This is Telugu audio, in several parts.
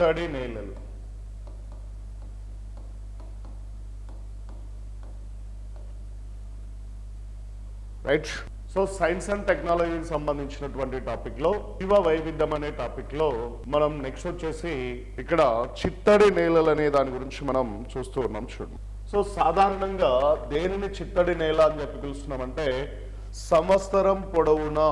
చిత్తడి నేలలు. రైట్ సో సైన్స్ అండ్ టెక్నాలజీకి సంబంధించినటువంటి టాపిక్లో జీవ వైవిధ్యం అనే టాపిక్లో మనం నెక్స్ట్ వచ్చేసి ఇక్కడ చిత్తడి నేలలు అనే దాని గురించి మనం చూస్తూ ఉన్నాం చూడండి. సో సాధారణంగా దేనిని చిత్తడి నేల అని చెప్పి పిలుస్తున్నామంటే సంవత్సరం పొడవునా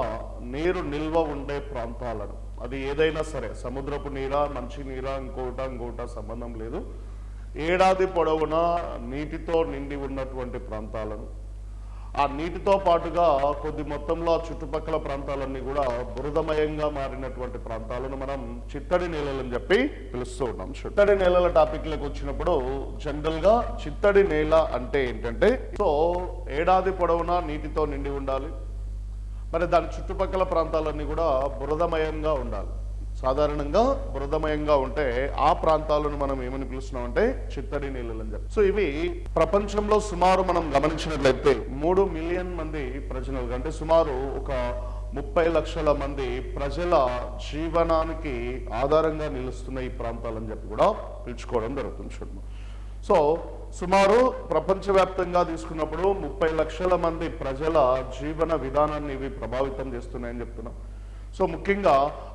నీరు నిల్వ ఉండే ప్రాంతాలను. అది ఏదైనా సరే సముద్రపు నీరా మంచి నీరా ఇంకోట ఇంకోట సంబంధం లేదు. ఏడాది పొడవునా నీటితో నిండి ఉన్నటువంటి ప్రాంతాలను ఆ నీటితో పాటుగా కొద్ది మొత్తంలో చుట్టుపక్కల ప్రాంతాలన్నీ కూడా బురదమయంగా మారినటువంటి ప్రాంతాలను మనం చిత్తడి నేలలు అని చెప్పి పిలుస్తూ ఉన్నాం. చిత్తడి నేలల టాపిక్లకు వచ్చినప్పుడు జనరల్గా చిత్తడి నేల అంటే ఏంటంటే సో ఏడాది పొడవునా నీటితో నిండి ఉండాలి మరి దాని చుట్టుపక్కల ప్రాంతాలన్నీ కూడా బురదమయంగా ఉండాలి. సాధారణంగా బురదమయంగా ఉంటే ఆ ప్రాంతాలను మనం ఏమని పిలుస్తున్నామంటే చిత్తడి నీళ్ళు అని చెప్పి. సో ఇవి ప్రపంచంలో సుమారు మనం గమనించినట్లయితే మూడు మిలియన్ మంది ప్రజలు అంటే సుమారు ఒక ముప్పై లక్షల మంది ప్రజల జీవనానికి ఆధారంగా నిలుస్తున్న ఈ ప్రాంతాలని చెప్పి కూడా పిలుచుకోవడం జరుగుతుంది. చూడండి. సో సుమారు ప్రపంచవ్యాప్తంగా తీసుకున్నప్పుడు ముప్పై లక్షల మంది ప్రజల జీవన విధానాన్ని ఇవి ప్రభావితం చేస్తున్నాయని చెప్తున్నాం. సో ముఖ్యంగా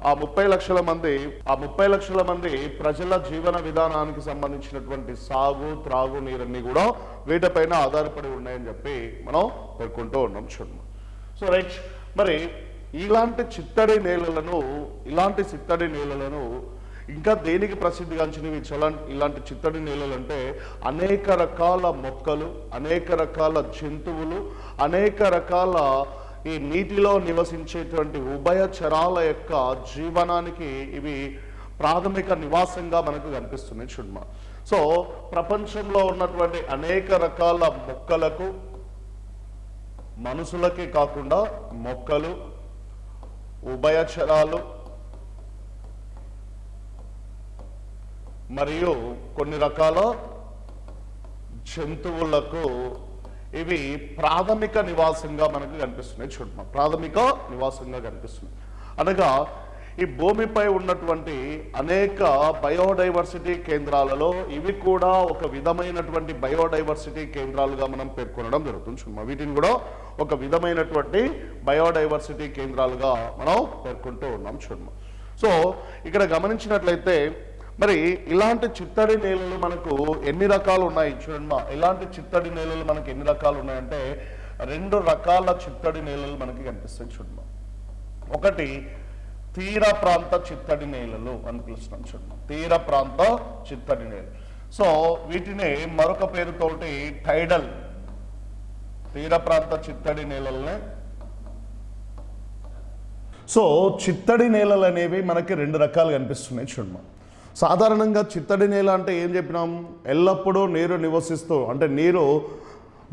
ఆ ముప్పై లక్షల మంది ఆ ముప్పై లక్షల మంది ప్రజల జీవన విధానానికి సంబంధించినటువంటి సాగు త్రాగు నీరన్నీ కూడా వీటిపైన ఆధారపడి ఉన్నాయని చెప్పి మనం పేర్కొంటూ ఉన్నాం చూడండి. సో రైట్ మరి ఇలాంటి చిత్తడి నేలలను ఇలాంటి చిత్తడి నేలలను ఇంకా దేనికి ప్రసిద్ధిగాంచినవి? చాలా ఇలాంటి చిత్తడి నేలలు అంటే అనేక రకాల మొక్కలు అనేక రకాల జంతువులు అనేక రకాల ఈ నీటిలో నివసించేటువంటి ఉభయ చరాల యొక్క జీవనానికి ఇవి ప్రాథమిక నివాసంగా మనకు కనిపిస్తున్నాయి చుడ్మ సో ప్రపంచంలో ఉన్నటువంటి అనేక రకాల మొక్కలకు మనుషులకే కాకుండా మొక్కలు ఉభయచరాలు మరియు కొన్ని రకాల జంతువులకు ఇవి ప్రాథమిక నివాసంగా మనకు కనిపిస్తున్నాయి. చూడమా ప్రాథమిక నివాసంగా కనిపిస్తున్నాయి. అనగా ఈ భూమిపై ఉన్నటువంటి అనేక బయోడైవర్సిటీ కేంద్రాలలో ఇవి కూడా ఒక విధమైనటువంటి బయోడైవర్సిటీ కేంద్రాలుగా మనం పేర్కొనడం జరుగుతుంది. చూడమా వీటిని కూడా ఒక విధమైనటువంటి బయోడైవర్సిటీ కేంద్రాలుగా మనం పేర్కొంటూ ఉన్నాం. చూడమా సో ఇక్కడ గమనించినట్లయితే మరి ఇలాంటి చిత్తడి నేలలు మనకు ఎన్ని రకాలు ఉన్నాయి? చూడండి మా ఇలాంటి చిత్తడి నేలలు మనకు ఎన్ని రకాలు ఉన్నాయంటే రెండు రకాల చిత్తడి నేలలు మనకి కనిపిస్తాయి చూడమా ఒకటి తీర ప్రాంత చిత్తడి నేలలు అని పిలుస్తున్నాం చూడమా తీర ప్రాంత చిత్తడి నేల. సో వీటిని మరొక పేరుతోటి టైడల్ తీర ప్రాంత చిత్తడి నేలల్ని. సో చిత్తడి నేలలు అనేవి మనకి రెండు రకాలు కనిపిస్తున్నాయి చూడమా సాధారణంగా చిత్తడి నేల అంటే ఏం చెప్పినాం? ఎల్లప్పుడూ నీరు నివసిస్తూ అంటే నీరు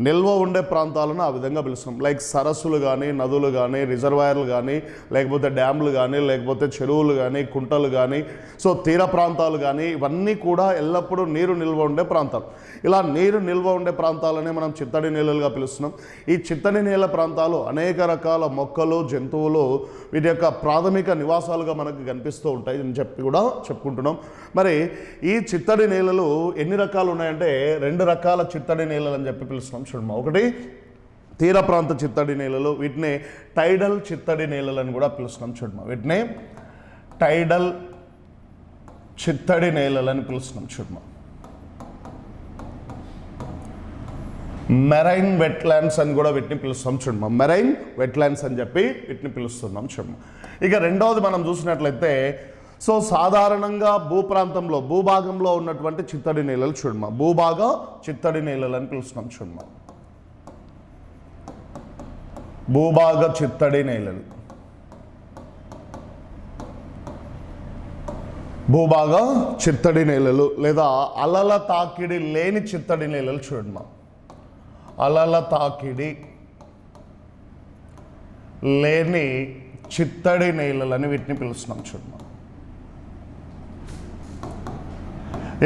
నిల్వ ఉండే ప్రాంతాలను ఆ విధంగా పిలుస్తాం. లైక్ సరస్సులు కానీ నదులు కానీ రిజర్వాయర్లు కానీ లేకపోతే డ్యామ్లు కానీ లేకపోతే చెరువులు కానీ కుంటలు కానీ సో తీర ప్రాంతాలు కానీ ఇవన్నీ కూడా ఎల్లప్పుడూ నీరు నిల్వ ఉండే ప్రాంతాలు ఇలా నీరు నిల్వ ఉండే ప్రాంతాలనే మనం చిత్తడి నేలలుగా పిలుస్తున్నాం. ఈ చిత్తడి నేల ప్రాంతాలు అనేక రకాల మొక్కలు జంతువులు వీటి యొక్క ప్రాథమిక నివాసాలుగా మనకు కనిపిస్తూ ఉంటాయి అని చెప్పి కూడా చెప్పుకుంటున్నాం. మరి ఈ చిత్తడి నేలలు ఎన్ని రకాలు ఉన్నాయంటే రెండు రకాల చిత్తడి నేలలు అని చెప్పి పిలుస్తున్నాం. చూడమ్మా ఒకటి. తీర ప్రాంత చిత్తడి నేలలు వీటిని టైడల్ చిత్తడి నేలలు అని కూడా పిలుస్తున్నాం చూడమ్మా వీటిని టైడల్ చిత్తడి నేలలు అని పిలుస్తున్నాం చూడమ్మా మెరైన్ వెట్లాండ్స్ అని కూడా వీటిని పిలుస్తాం చూడమ్మా మెరైన్ వెట్లాండ్స్ అని చెప్పి వీటిని పిలుస్తున్నాం చూడమ్మా ఇక రెండవది మనం చూసినట్లయితే సో సాధారణంగా భూప్రాంతంలో భూభాగంలో ఉన్నటువంటి చిత్తడి నేలలు చూడమ్మా భూభాగ చిత్తడి నేలలు అని పిలుస్తున్నాం చూడమ్మా భూభాగ చిత్తడి నేలలు. భూభాగ చిత్తడి నేలలు లేదా అలల తాకిడి లేని చిత్తడి నేలలు చూడమ్మా అలల తాకిడి లేని చిత్తడి నేలలని వీటిని పిలుస్తున్నాం చూడమా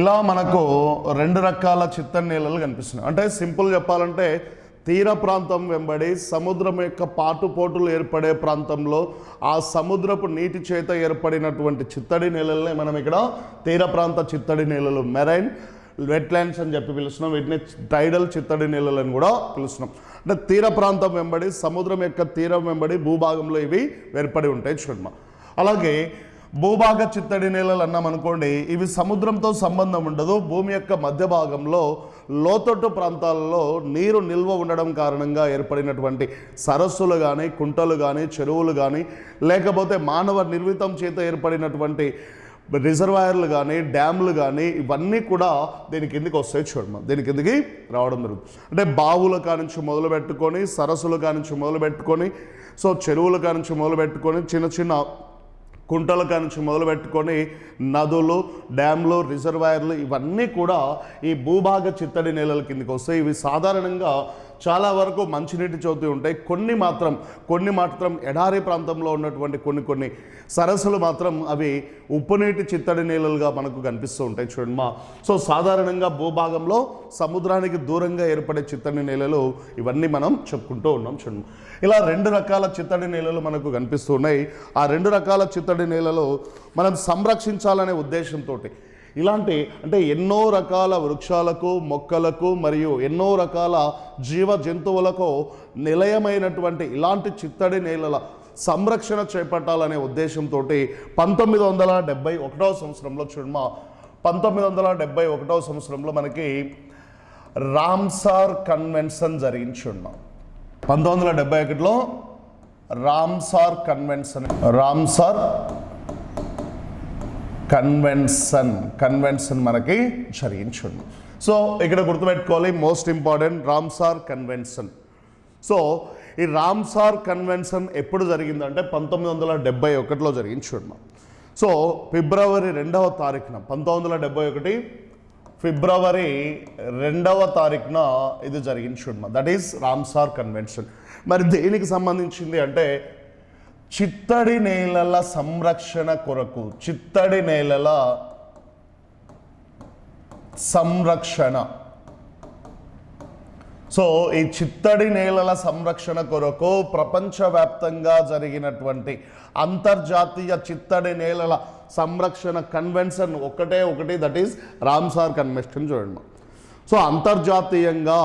ఇలా మనకు రెండు రకాల చిత్తడి నేలలు కనిపిస్తున్నాయి. అంటే సింపుల్ చెప్పాలంటే తీర ప్రాంతం వెంబడి సముద్రం యొక్క పాటుపోటులు ఏర్పడే ప్రాంతంలో ఆ సముద్రపు నీటి చేత ఏర్పడినటువంటి చిత్తడి నేలలనే మనం ఇక్కడ తీర ప్రాంత చిత్తడి నేలలు మెరైన్ వెట్లాండ్స్ అని చెప్పి పిలుస్తున్నాం. వీటిని టైడల్ చిత్తడి నేలలు అని కూడా పిలుస్తున్నాం. అంటే తీర ప్రాంతం వెంబడి సముద్రం యొక్క తీరం వెంబడి భూభాగంలో ఇవి ఏర్పడి ఉంటాయి. చూడమ్మా అలాగే భూభాగ చిత్తడి నేలలు అన్నాం అనుకోండి ఇవి సముద్రంతో సంబంధం ఉండదు. భూమి యొక్క మధ్య భాగంలో లోతట్టు ప్రాంతాలలో నీరు నిల్వ ఉండడం కారణంగా ఏర్పడినటువంటి సరస్సులు కానీ కుంటలు కానీ చెరువులు కానీ లేకపోతే మానవ నిర్మితం చేత ఏర్పడినటువంటి రిజర్వాయర్లు కానీ డ్యామ్లు కానీ ఇవన్నీ కూడా దీని కిందికి వస్తాయి చూడమ్మా. దీని కిందికి రావడం జరుగుతుంది. అంటే బావుల కానించి మొదలు పెట్టుకొని సరస్సుల కానించి మొదలు పెట్టుకొని సో చెరువుల కానించి మొదలు పెట్టుకొని చిన్న చిన్న కుంటల కానించి మొదలు పెట్టుకొని నదులు డ్యామ్లు రిజర్వాయర్లు ఇవన్నీ కూడా ఈ భూభాగ చిత్తడి నేలల కిందకి వస్తాయి. ఇవి సాధారణంగా చాలా వరకు మంచినీటి చోతి ఉంటాయి. కొన్ని మాత్రం కొన్ని మాత్రం ఎడారి ప్రాంతంలో ఉన్నటువంటి కొన్ని కొన్ని సరస్సులు మాత్రం అవి ఉప్పునీటి చిత్తడి నేలలుగా మనకు కనిపిస్తూ ఉంటాయి చూడండి మా. సో సాధారణంగా భూభాగంలో సముద్రానికి దూరంగా ఏర్పడే చిత్తడి నేలలు ఇవన్నీ మనం చెప్పుకుంటూ ఉన్నాం చూడండి ఇలా రెండు రకాల చిత్తడి నేలలు మనకు కనిపిస్తున్నాయి ఆ రెండు రకాల చిత్తడి నేలలు మనం సంరక్షించాలనే ఉద్దేశంతో ఇలాంటి అంటే ఎన్నో రకాల వృక్షాలకు మొక్కలకు మరియు ఎన్నో రకాల జీవ జంతువులకు నిలయమైనటువంటి ఇలాంటి చిత్తడి నేలల సంరక్షణ చేపట్టాలనే ఉద్దేశంతో పంతొమ్మిది వందల డెబ్బై ఒకటవ సంవత్సరంలో చూడమ పంతొమ్మిది వందల డెబ్బై ఒకటవ సంవత్సరంలో మనకి రామ్సార్ కన్వెన్షన్ జరిగింది పంతొమ్మిది వందల డెబ్బై ఒకటిలో Ramsar convention Ramsar convention convention మనకి జరిగించండి. సో ఇక్కడ గుర్తుపెట్టుకోవాలి most important Ramsar convention so ఈ రామ్సార్ కన్వెన్షన్ ఎప్పుడు జరిగిందంటే పంతొమ్మిది వందల డెబ్బై ఒకటిలో జరిగింది సో ఫిబ్రవరి రెండవ తారీఖున పంతొమ్మిది వందల డెబ్బై ఒకటి ఫిబ్రవరి రెండవ తారీఖున ఇది జరిగింది దట్ ఈస్ రామ్సార్ కన్వెన్షన్ మరి దేనికి సంబంధించింది అంటే చిత్తడి నేలల సంరక్షణ కొరకు చిత్తడి నేలల సంరక్షణ. సో ఈ చిత్తడి నేలల సంరక్షణ కొరకు ప్రపంచవ్యాప్తంగా జరిగినటువంటి అంతర్జాతీయ చిత్తడి నేలల సంరక్షణ కన్వెన్షన్ ఒకటే ఒకటి దట్ ఈస్ రామ్సార్ కన్వెన్షన్ చూడండి. సో అంతర్జాతీయంగా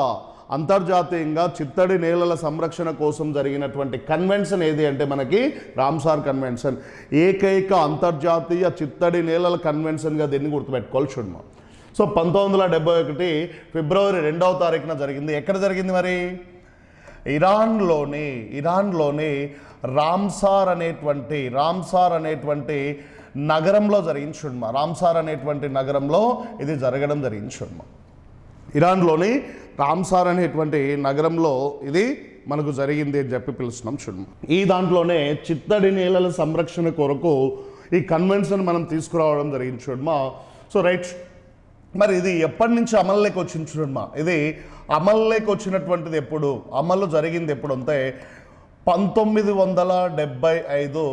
అంతర్జాతీయంగా చిత్తడి నేలల సంరక్షణ కోసం జరిగినటువంటి కన్వెన్షన్ ఏది అంటే మనకి రామ్సార్ కన్వెన్షన్. ఏకైక అంతర్జాతీయ చిత్తడి నేలల కన్వెన్షన్గా దీన్ని గుర్తుపెట్టుకోవాలి చూడమా సో పంతొమ్మిది వందల డెబ్బై ఒకటి ఫిబ్రవరి రెండవ తారీఖున జరిగింది. ఎక్కడ జరిగింది మరి? ఇరాన్లోని ఇరాన్లోని రామ్సార్ అనేటువంటి రామ్సార్ అనేటువంటి నగరంలో జరిగింది చూడమా రామ్సార్ అనేటువంటి నగరంలో ఇది జరగడం జరిగింది చూడమా ఇరాన్లోని రామ్సార్ అనేటువంటి నగరంలో ఇది మనకు జరిగింది అని చెప్పి పిలుస్తున్నాం చూడండి. ఈ దాంట్లోనే చిత్తడి నేలల సంరక్షణ కొరకు ఈ కన్వెన్షన్ మనం తీసుకురావడం జరిగింది చూడమా సో రైట్. మరి ఇది ఎప్పటి నుంచి అమల్లోకి వచ్చింది చూడమా ఇది అమల్లోకి వచ్చినటువంటిది ఎప్పుడు అమలు జరిగింది ఎప్పుడు అంటే పంతొమ్మిది వందల డెబ్బై ఐదు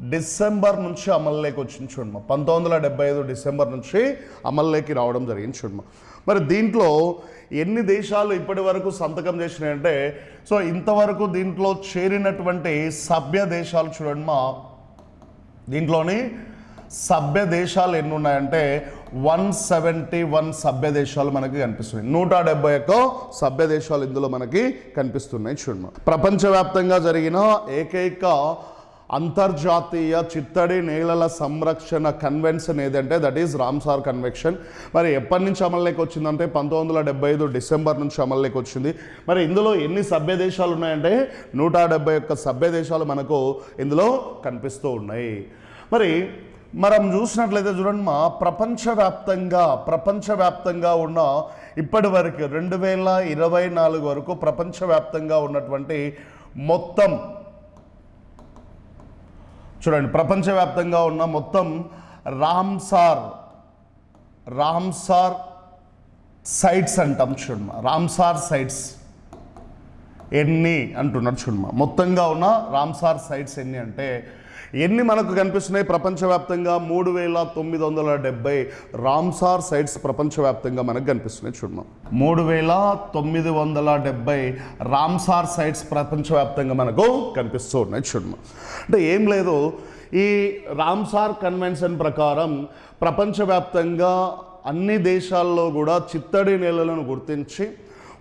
డిసెంబర్ నుంచి అమల్లోకి వచ్చింది చూడమ్మా. పంతొమ్మిది వందల డెబ్బై ఐదు డిసెంబర్ నుంచి అమల్లోకి రావడం జరిగింది చూడమ్మా. మరి దీంట్లో ఎన్ని దేశాలు ఇప్పటి వరకు సంతకం చేసినాయంటే సో ఇంతవరకు దీంట్లో చేరినటువంటి సభ్య దేశాలు చూడమ్మా. దీంట్లోని సభ్య దేశాలు ఎన్ని ఉన్నాయంటే వన్ సెవెంటీ వన్ సభ్య దేశాలు మనకి కనిపిస్తున్నాయి. నూట డెబ్బై ఒక్క సభ్య దేశాలు ఇందులో మనకి కనిపిస్తున్నాయి చూడమ్మా. ప్రపంచవ్యాప్తంగా జరిగిన ఏకైక అంతర్జాతీయ చిత్తడి నేలల సంరక్షణ కన్వెన్షన్ ఏదంటే దట్ ఈజ్ రామ్సార్ కన్వెన్షన్ మరి ఎప్పటి నుంచి అమల్లోకి వచ్చిందంటే పంతొమ్మిది వందల డెబ్బై ఐదు డిసెంబర్ నుంచి అమల్లోకి వచ్చింది. మరి ఇందులో ఎన్ని సభ్య దేశాలు ఉన్నాయంటే నూట డెబ్బై ఒక్క సభ్య దేశాలు మనకు ఇందులో కనిపిస్తూ ఉన్నాయి. మరి మనం చూసినట్లయితే చూడండి మా ప్రపంచవ్యాప్తంగా ప్రపంచవ్యాప్తంగా ఉన్న ఇప్పటి వరకు రెండు వేల ఇరవై నాలుగు వరకు ప్రపంచవ్యాప్తంగా ఉన్నటువంటి మొత్తం చూడండి ప్రపంచవ్యాప్తంగా ఉన్న మొత్తం రామ్సార్ రామ్సార్ సైట్స్ అంటాం చూడమ్మా రామ్సార్ సైట్స్. ఎన్ని అంటున్నారు చూడమ్మా మొత్తంగా ఉన్న రామ్సార్ సైట్స్ ఎన్ని అంటే ఎన్ని మనకు కనిపిస్తున్నాయి ప్రపంచవ్యాప్తంగా? మూడు వేల తొమ్మిది వందల డెబ్బై రామ్సార్ సైట్స్ ప్రపంచవ్యాప్తంగా మనకు కనిపిస్తున్నాయి చూడమా? మూడు వేల తొమ్మిది వందల డెబ్బై రామ్సార్ సైట్స్ ప్రపంచవ్యాప్తంగా మనకు కనిపిస్తూ ఉన్నాయి చూడమా? అంటే ఏం లేదు. ఈ రామ్సార్ కన్వెన్షన్ ప్రకారం ప్రపంచవ్యాప్తంగా అన్ని దేశాల్లో కూడా చిత్తడి నేలలను గుర్తించి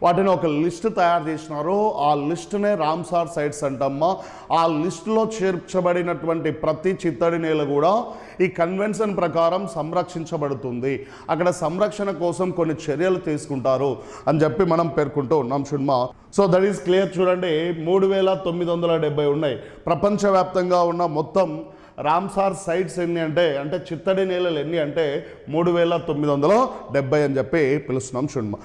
వాటిని ఒక లిస్ట్ తయారు చేసినారు. ఆ లిస్టునే రామ్సార్ సైట్స్ అంటమ్మా. ఆ లిస్టులో చేర్చబడినటువంటి ప్రతి చిత్తడి నేల కూడా ఈ కన్వెన్షన్ ప్రకారం సంరక్షించబడుతుంది. అక్కడ సంరక్షణ కోసం కొన్ని చర్యలు తీసుకుంటారు అని చెప్పి మనం పేర్కొంటూ ఉన్నాం షుడ్మా సో దట్ ఈస్ క్లియర్ చూడండి. మూడు వేల తొమ్మిది వందల డెబ్బై ఉన్నాయి. ప్రపంచవ్యాప్తంగా ఉన్న మొత్తం రామ్సార్ సైట్స్ ఎన్ని అంటే అంటే చిత్తడి నేలలు ఎన్ని అంటే మూడు వేల తొమ్మిది వందల డెబ్బై అని చెప్పి పిలుస్తున్నాం చూడమ్మ.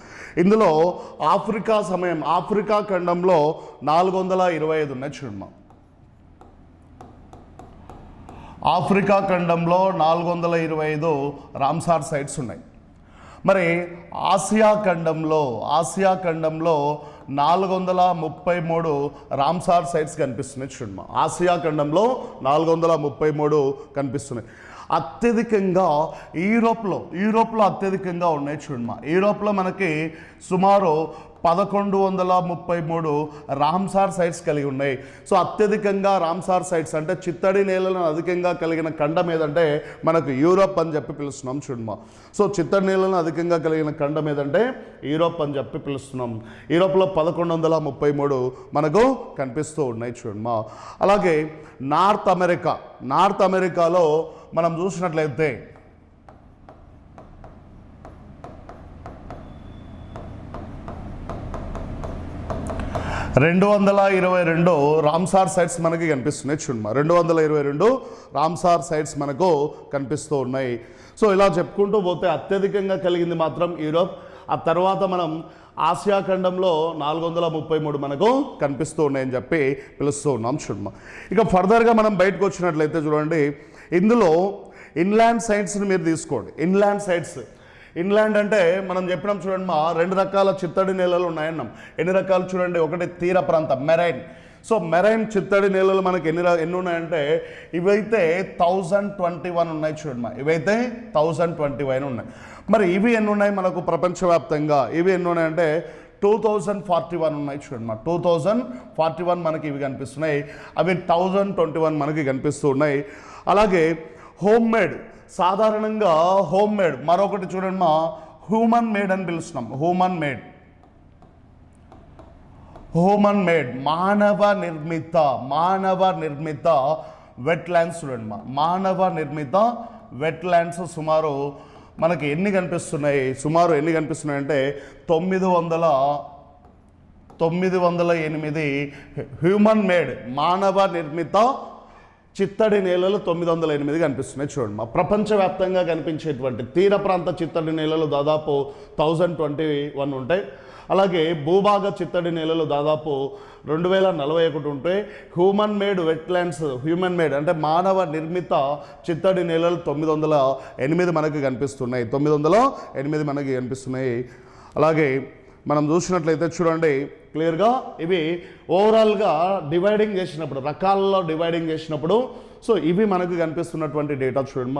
ఇందులో ఆఫ్రికా సమయం ఆఫ్రికా ఖండంలో నాలుగు వందల ఇరవై ఐదు ఉన్నాయి చూడమ్మ. ఆఫ్రికా ఖండంలో నాలుగు వందల ఇరవై ఐదు రామ్సార్ సైట్స్ ఉన్నాయి. మరి ఆసియా ఖండంలో ఆసియా ఖండంలో నాలుగు వందల ముప్పై మూడు రామ్సార్ సైట్స్ కనిపిస్తున్నాయి చూడమ్మా. ఆసియా ఖండంలో నాలుగు వందల ముప్పై మూడు కనిపిస్తున్నాయి. అత్యధికంగా యూరోప్లో యూరోప్లో అత్యధికంగా ఉన్నాయి చూడమ్మా. యూరోప్లో మనకి సుమారు పదకొండు వందల ముప్పై మూడు రామ్సార్ సైట్స్ కలిగి ఉన్నాయి. సో అత్యధికంగా రామ్సార్ సైట్స్ అంటే చిత్తడి నేలను అధికంగా కలిగిన ఖండం ఏదంటే మనకు యూరోప్ అని చెప్పి పిలుస్తున్నాం చూడమా సో చిత్తడి నేలలను అధికంగా కలిగిన ఖండం ఏదంటే యూరోప్ అని చెప్పి పిలుస్తున్నాం. యూరోప్లో పదకొండు వందల ముప్పై మూడు మనకు కనిపిస్తూ ఉన్నాయి చూడమా అలాగే నార్త్ అమెరికా నార్త్ అమెరికాలో మనం చూసినట్లయితే రెండు వందల ఇరవై రెండు రామ్సార్ సైట్స్ మనకి కనిపిస్తున్నాయి. చూడమా రెండు వందల ఇరవై రెండు రామ్సార్ సైట్స్ మనకు కనిపిస్తూ ఉన్నాయి. సో ఇలా చెప్పుకుంటూ పోతే అత్యధికంగా కలిగింది మాత్రం యూరోప్. ఆ తర్వాత మనం ఆసియా ఖండంలో నాలుగు వందల ముప్పై మూడు మనకు కనిపిస్తూ ఉన్నాయని చెప్పి పిలుస్తూ ఉన్నాం. చూడమా ఇక ఫర్దర్గా మనం బయటకు వచ్చినట్లయితే చూడండి ఇందులో ఇన్లాండ్ సైట్స్ని మీరు తీసుకోండి. ఇన్లాండ్ సైట్స్ ఇన్లాండ్ అంటే మనం చెప్పినాం చూడండి మా రెండు రకాల చిత్తడి నేలలు ఉన్నాయన్నాం. ఎన్ని రకాలు చూడండి? ఒకటి తీర ప్రాంతం మెరైన్. సో మెరైన్ చిత్తడి నేలలు మనకి ఎన్ని ఎన్ని ఉన్నాయంటే ఇవైతే థౌజండ్ ట్వంటీ వన్ ఉన్నాయి చూడండి మా. ఇవైతే థౌజండ్ ట్వంటీ వన్ ఉన్నాయి. మరి ఇవి ఎన్ని ఉన్నాయి మనకు ప్రపంచవ్యాప్తంగా? ఇవి ఎన్ని ఉన్నాయంటే టూ థౌజండ్ ఫార్టీ వన్ ఉన్నాయి చూడండి మా. టూ థౌజండ్ ఫార్టీ వన్ మనకి ఇవి కనిపిస్తున్నాయి. అవి థౌజండ్ ట్వంటీ వన్ మనకి కనిపిస్తూ ఉన్నాయి. అలాగే హోమ్ మేడ్ సాధారణంగా హోమ్ మేడ్ మరొకటి చూడండి మా హ్యూమన్ మేడ్ అని పిలుస్తున్నాం. Human made. హ్యూమన్ మేడ్ మానవ నిర్మిత మానవ నిర్మిత వెట్లాండ్స్ చూడండి మా. మానవ నిర్మిత వెట్లాండ్స్ సుమారు మనకి ఎన్ని కనిపిస్తున్నాయి? సుమారు ఎన్ని కనిపిస్తున్నాయి అంటే తొమ్మిది వందల తొమ్మిది వందల ఎనిమిది హ్యూమన్ మేడ్ మానవ నిర్మిత చిత్తడి నేలలు తొమ్మిది వందల ఎనిమిది కనిపిస్తున్నాయి చూడండి. మా ప్రపంచవ్యాప్తంగా కనిపించేటువంటి తీర ప్రాంత చిత్తడి నేలలు దాదాపు థౌజండ్ ట్వంటీ వన్ ఉంటాయి. అలాగే భూభాగ చిత్తడి నేలలు దాదాపు రెండు వేల నలభై ఒకటి ఉంటాయి human made wetlands human made అంటే మానవ నిర్మిత చిత్తడి నేలలు తొమ్మిది వందల ఎనిమిది మనకి కనిపిస్తున్నాయి. తొమ్మిది వందల ఎనిమిది మనకి కనిపిస్తున్నాయి. అలాగే మనం చూసినట్లయితే చూడండి క్లియర్గా? ఇవి ఓవరాల్గా డివైడింగ్ చేసినప్పుడు రకాల్లో డివైడింగ్ చేసినప్పుడు. సో ఇవి మనకు కనిపిస్తున్నటువంటి డేటా చూడండి